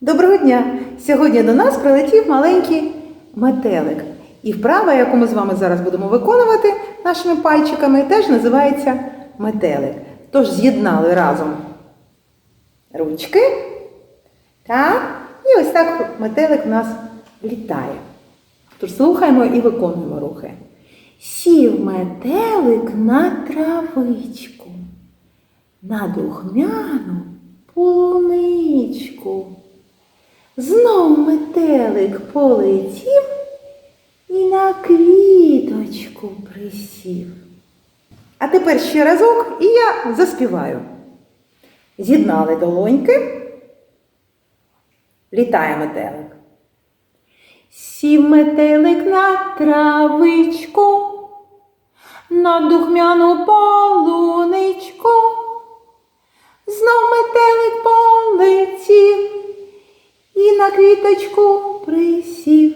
Доброго дня! Сьогодні до нас прилетів маленький метелик. І вправа, яку ми з вами зараз будемо виконувати нашими пальчиками, теж називається метелик. Тож з'єднали разом ручки. Так? І ось так метелик у нас літає. Тож слухаємо і виконуємо рухи. Сів метелик на травичку, на духмяну полуничку. Знов метелик полетів і на квіточку присів. А тепер ще разок і я заспіваю. З'єднали долоньки. Літає метелик. Сів метелик на травичку, на духмяну полуничку. Квіточку присів.